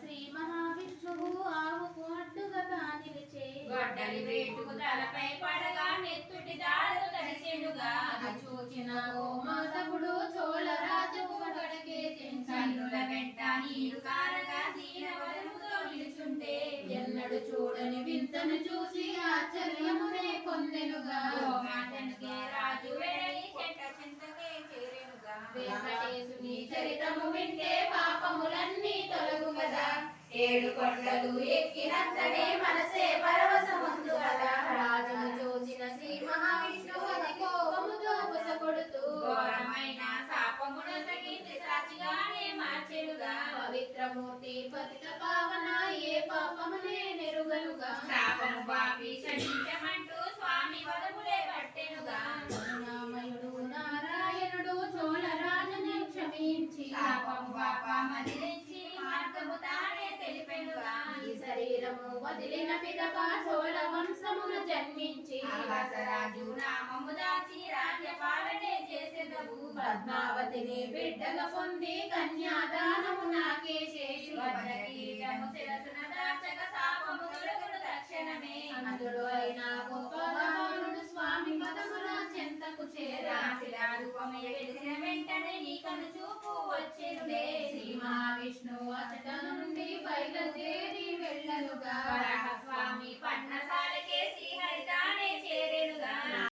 శ్రీ మహావిష్ణువు ఆవుకు అడ్డుగా నిలిచే గొడ్డలి వేటుకు తలపై పడగా నెత్తుటి దారులు తడిచెనుగా. అది చూచిన గోమాతకుడు చోళ రాజుకు కన్నుల వెంట నీరు కారగా దీనవదముతో నిలుచుంటే ఎన్నడు చూడని వింతను చూసి ఆశ్చర్యమునే పొందెనుగా. గోమాతనికే రాజు వెడలి చెట్ట చింతకే చేరెనుగా. వెంకటేశుని చరితము వింటే కదా ఏడు కొండలు ఎక్కినంతనే మనసే పరవశముందు కదా. రాజును చూసిన శ్రీ మహావిష్ణువు అది కోపముతో బుసకొడుతూ ఘోరమైన శాపమును సగించి సాచిగానే మార్చెనుగా పవిత్రమూర్తి పతిత పావన ఏ పాపమునే నెరుగనుగా. శాపము పాపి శపించమంటూ స్వామి వదములే పట్టెనుగా. కరుణామయుడు నారాయణుడు చోళ రాజుని క్షమించి. శాపము పాప మదిలించి శరీరము వదిలిన పిదప చోళ వంశమున జన్మించి ఆకాశరాజు నామము దాచి రాజ్య పాలనే చేసెదవు పద్మావతిని బిడ్డగా పొంది కన్యాదానము నాకే చేసి శిరసున దాచక శాపము తొలగును తక్షణమే. అనంతుడు అయిన గొప్ప స్వామి పదముల చెంతకు చేరా. రాశిలా రూపమే వెలిసిన వెంటనే నీ కను చూపు వచ్చెనులే శ్రీ మహావిష్ణువు అచట నుండి బయలుదేరి God.